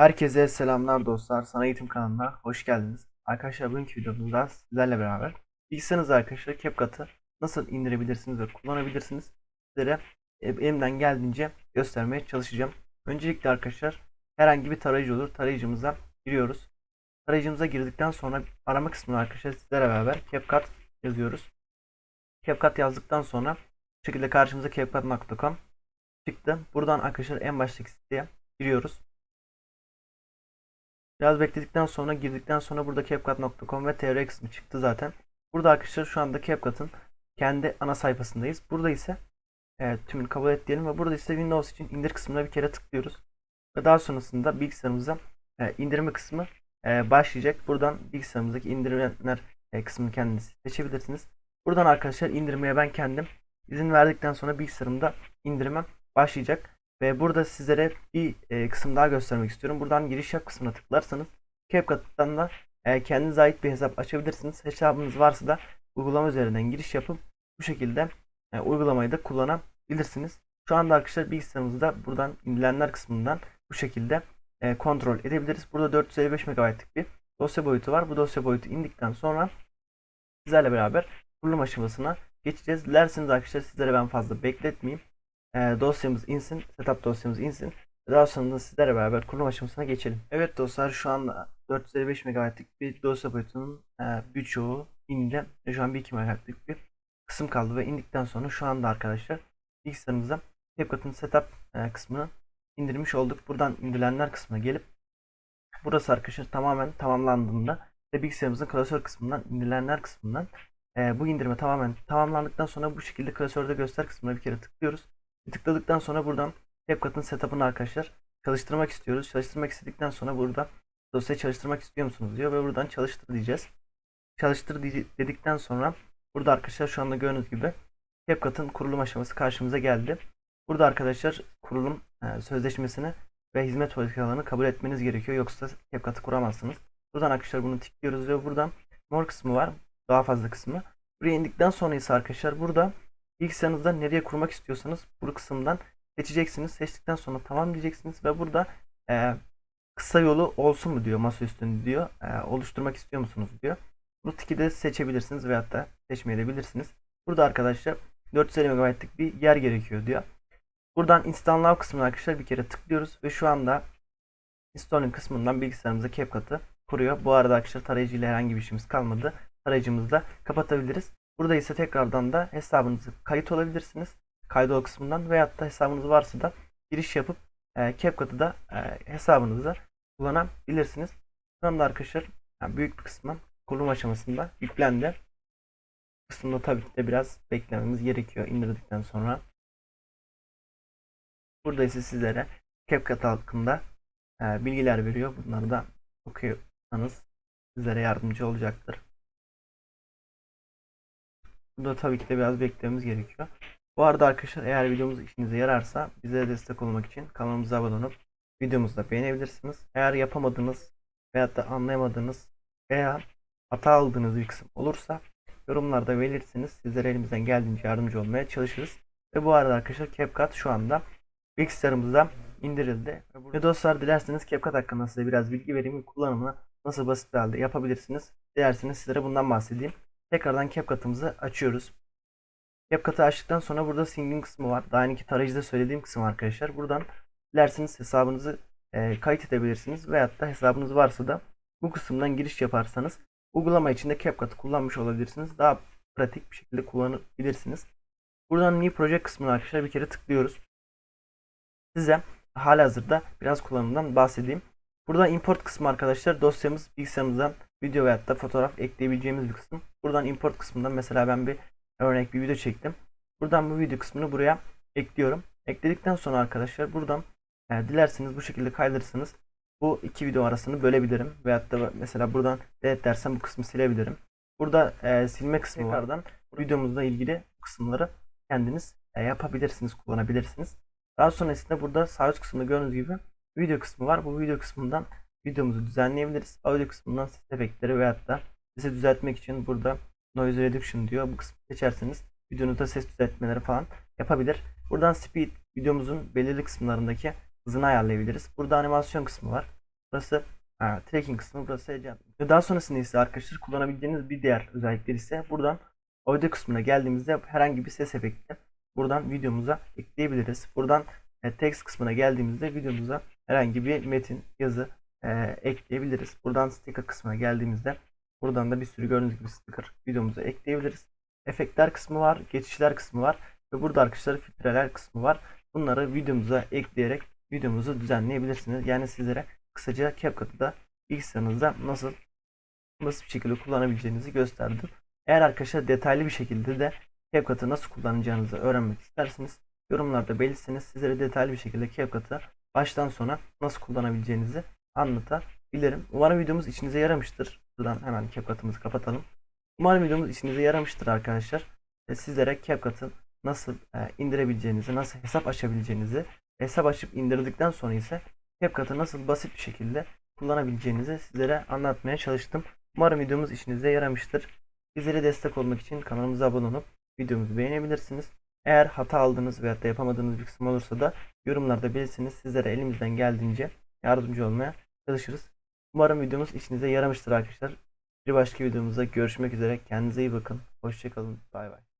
Herkese selamlar dostlar. Sana Eğitim kanalına hoş geldiniz. Arkadaşlar bugünkü videomuzda sizlerle beraber bilgisayarınızda arkadaşlar CapCut'ı nasıl indirebilirsiniz ve kullanabilirsiniz sizlere e, elimden geldiğince göstermeye çalışacağım. Öncelikle arkadaşlar herhangi bir tarayıcı olur. Tarayıcımıza giriyoruz. Tarayıcımıza girdikten sonra arama kısmına arkadaşlar sizlere beraber CapCut yazıyoruz. CapCut yazdıktan sonra bu şekilde karşımıza CapCut.com çıktı. Buradan arkadaşlar en baştaki siteye giriyoruz. Biraz bekledikten sonra girdikten sonra burada CapCut.com ve TR kısmı çıktı zaten. Burada arkadaşlar şu anda CapCut'ın kendi ana sayfasındayız. Burada ise e, tümünü kabul et diyelim ve burada ise Windows için indir kısmına bir kere tıklıyoruz. Ve daha sonrasında bilgisayarımıza e, indirme kısmı e, başlayacak. Buradan bilgisayarımızdaki indirilenler e, kısmını kendiniz seçebilirsiniz. Buradan arkadaşlar indirmeye ben kendim izin verdikten sonra bilgisayarımda indirmem başlayacak. Ve burada sizlere bir e, kısım daha göstermek istiyorum. Buradan giriş yap kısmına tıklarsanız CapCut'tan da e, kendinize ait bir hesap açabilirsiniz. Hesabınız varsa da uygulama üzerinden giriş yapıp bu şekilde e, uygulamayı da kullanabilirsiniz. Şu anda arkadaşlar bilgisayarımızda buradan indirilenler kısmından bu şekilde e, kontrol edebiliriz. Burada 455 MB'lık bir dosya boyutu var. Bu dosya boyutu indikten sonra sizlerle beraber kurulum aşamasına geçeceğiz. Dilerseniz arkadaşlar sizlere ben fazla bekletmeyeyim e, dosyamız insin, setup dosyamız insin. Daha sonra sizlerle beraber kurulum aşamasına geçelim. Evet dostlar şu anda 455 MB'lik bir dosya boyutunun e, birçoğu. Ve şu an 1 2 MB'lik bir kısım kaldı ve indikten sonra şu anda arkadaşlar bilgisayarımıza CapCut'ın setup e, kısmını indirmiş olduk. Buradan indirilenler kısmına gelip burası arkadaşlar tamamen tamamlandığında ve bilgisayarımızın klasör kısmından indirilenler kısmından e, bu indirme tamamen tamamlandıktan sonra bu şekilde klasörde göster kısmına bir kere tıklıyoruz. Tıkladıktan sonra buradan CapCut'ın setup'ını arkadaşlar çalıştırmak istiyoruz. Çalıştırmak istedikten sonra burada dosyayı çalıştırmak istiyor musunuz diyor ve buradan çalıştır diyeceğiz. Çalıştır dedikten sonra burada arkadaşlar şu anda gördüğünüz gibi CapCut'ın kurulum aşaması karşımıza geldi. Burada arkadaşlar kurulum e, sözleşmesini ve hizmet politikalarını kabul etmeniz gerekiyor. Yoksa CapCut'ı kuramazsınız. Buradan arkadaşlar bunu tıklıyoruz ve buradan mor kısmı var. Daha fazla kısmı. Buraya indikten sonra ise arkadaşlar burada bilgisayarınızda nereye kurmak istiyorsanız bu kısımdan seçeceksiniz. Seçtikten sonra tamam diyeceksiniz ve burada e, kısa yolu olsun mu diyor masa üstünde diyor. E, oluşturmak istiyor musunuz diyor. Bu tiki de seçebilirsiniz veyahut da seçmeyebilirsiniz. Burada arkadaşlar 450 MB'lik bir yer gerekiyor diyor. Buradan install now kısmına arkadaşlar bir kere tıklıyoruz ve şu anda installing kısmından bilgisayarımıza CapCut'ı kuruyor. Bu arada arkadaşlar tarayıcı ile herhangi bir işimiz kalmadı. Tarayıcımızı da kapatabiliriz. Burada ise tekrardan da hesabınızı kayıt olabilirsiniz. Kaydol kısmından veyahut da hesabınız varsa da giriş yapıp e, CapCut'ı da e, hesabınıza kullanabilirsiniz. Şu anda arkadaşlar yani büyük bir kısmı kurulum aşamasında yüklendi. Kısımda tabii ki de biraz beklememiz gerekiyor indirdikten sonra. Burada ise sizlere CapCut hakkında e, bilgiler veriyor. Bunları da okuyorsanız sizlere yardımcı olacaktır. Burada tabii ki de biraz beklememiz gerekiyor. Bu arada arkadaşlar eğer videomuz işinize yararsa bize destek olmak için kanalımıza abone olup videomuzu da beğenebilirsiniz. Eğer yapamadığınız veyahut da anlayamadığınız veya hata aldığınız bir kısım olursa yorumlarda belirtsiniz. Sizlere elimizden geldiğince yardımcı olmaya çalışırız. Ve bu arada arkadaşlar CapCut şu anda bilgisayarımıza indirildi. Ve dostlar dilerseniz CapCut hakkında size biraz bilgi vereyim. Kullanımını nasıl basit bir halde yapabilirsiniz. Dilerseniz sizlere bundan bahsedeyim. Tekrardan CapCut'ımızı açıyoruz. CapCut'ı açtıktan sonra burada singing kısmı var. Daha önceki tarayıcıda söylediğim kısım arkadaşlar. Buradan dilerseniz hesabınızı e, kayıt edebilirsiniz. Veyahut da hesabınız varsa da bu kısımdan giriş yaparsanız uygulama içinde CapCut'ı kullanmış olabilirsiniz. Daha pratik bir şekilde kullanabilirsiniz. Buradan New Project kısmına arkadaşlar bir kere tıklıyoruz. Size halihazırda biraz kullanımdan bahsedeyim. Burada import kısmı arkadaşlar dosyamız bilgisayarımızdan video veyahut da fotoğraf ekleyebileceğimiz bir kısım. Buradan import kısmından mesela ben bir örnek bir video çektim. Buradan bu video kısmını buraya ekliyorum. Ekledikten sonra arkadaşlar buradan e, dilerseniz bu şekilde kaydırırsanız bu iki video arasını bölebilirim. Veyahut da mesela buradan delete dersem bu kısmı silebilirim. Burada e, silme kısmı vardan videomuzla ilgili kısımları kendiniz e, yapabilirsiniz, kullanabilirsiniz. Daha sonrasında burada sağ üst kısmında gördüğünüz gibi video kısmı var. Bu video kısmından videomuzu düzenleyebiliriz. Audio kısmından ses efektleri veyahut da sesi düzeltmek için burada noise reduction diyor. Bu kısmı seçerseniz videonuzda ses düzeltmeleri falan yapabilir. Buradan speed videomuzun belirli kısımlarındaki hızını ayarlayabiliriz. Burada animasyon kısmı var. Burası ha, tracking kısmı. Burası heyecan. Ve daha sonrasında ise arkadaşlar kullanabileceğiniz bir diğer özellikler ise buradan audio kısmına geldiğimizde herhangi bir ses efekti buradan videomuza ekleyebiliriz. Buradan e, text kısmına geldiğimizde videomuza herhangi bir metin, yazı e, ekleyebiliriz. Buradan sticker kısmına geldiğimizde buradan da bir sürü gördüğünüz gibi sticker videomuza ekleyebiliriz. Efektler kısmı var, geçişler kısmı var ve burada arkadaşlar filtreler kısmı var. Bunları videomuza ekleyerek videomuzu düzenleyebilirsiniz. Yani sizlere kısaca CapCut'ı da bilgisayarınızda nasıl nasıl bir şekilde kullanabileceğinizi gösterdim. Eğer arkadaşlar detaylı bir şekilde de CapCut'ı nasıl kullanacağınızı öğrenmek isterseniz yorumlarda belirtseniz sizlere detaylı bir şekilde CapCut'ı baştan sona nasıl kullanabileceğinizi anlatabilirim. Umarım videomuz işinize yaramıştır. Buradan hemen CapCut'ımızı kapatalım. Umarım videomuz işinize yaramıştır arkadaşlar. Ve sizlere CapCut'ın nasıl e, indirebileceğinizi, nasıl hesap açabileceğinizi, hesap açıp indirdikten sonra ise CapCut'ı nasıl basit bir şekilde kullanabileceğinizi sizlere anlatmaya çalıştım. Umarım videomuz işinize yaramıştır. Bizlere destek olmak için kanalımıza abone olup videomuzu beğenebilirsiniz. Eğer hata aldığınız veyahut da yapamadığınız bir kısım olursa da yorumlarda belirtsiniz. Sizlere elimizden geldiğince yardımcı olmaya çalışırız. Umarım videomuz işinize yaramıştır arkadaşlar. Bir başka videomuzda görüşmek üzere. Kendinize iyi bakın. Hoşçakalın. Bay bay.